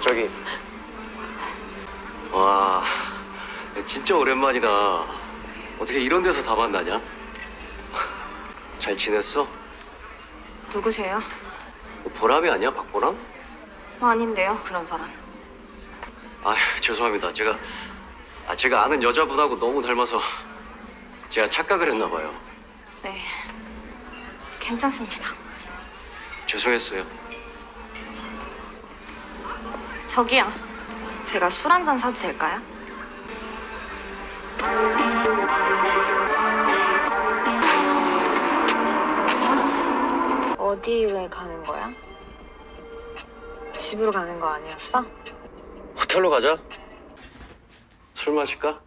저기 와 진짜 오랜만이다 어떻게 이런 데서 다 만나냐? 잘 지냈어? 누구세요? 보람이 아니야 박보람? 아닌데요, 그런 사람. 아 죄송합니다 제가 아, 제가 아는 여자분하고 너무 닮아서 제가 착각을 했나 봐요 네. 괜찮습니다. 죄송했어요 저기요. 제가 술 한 잔 사도 될까요? 어디에 가는 거야? 집으로 가는 거 아니었어? 호텔로 가자 술 마실까?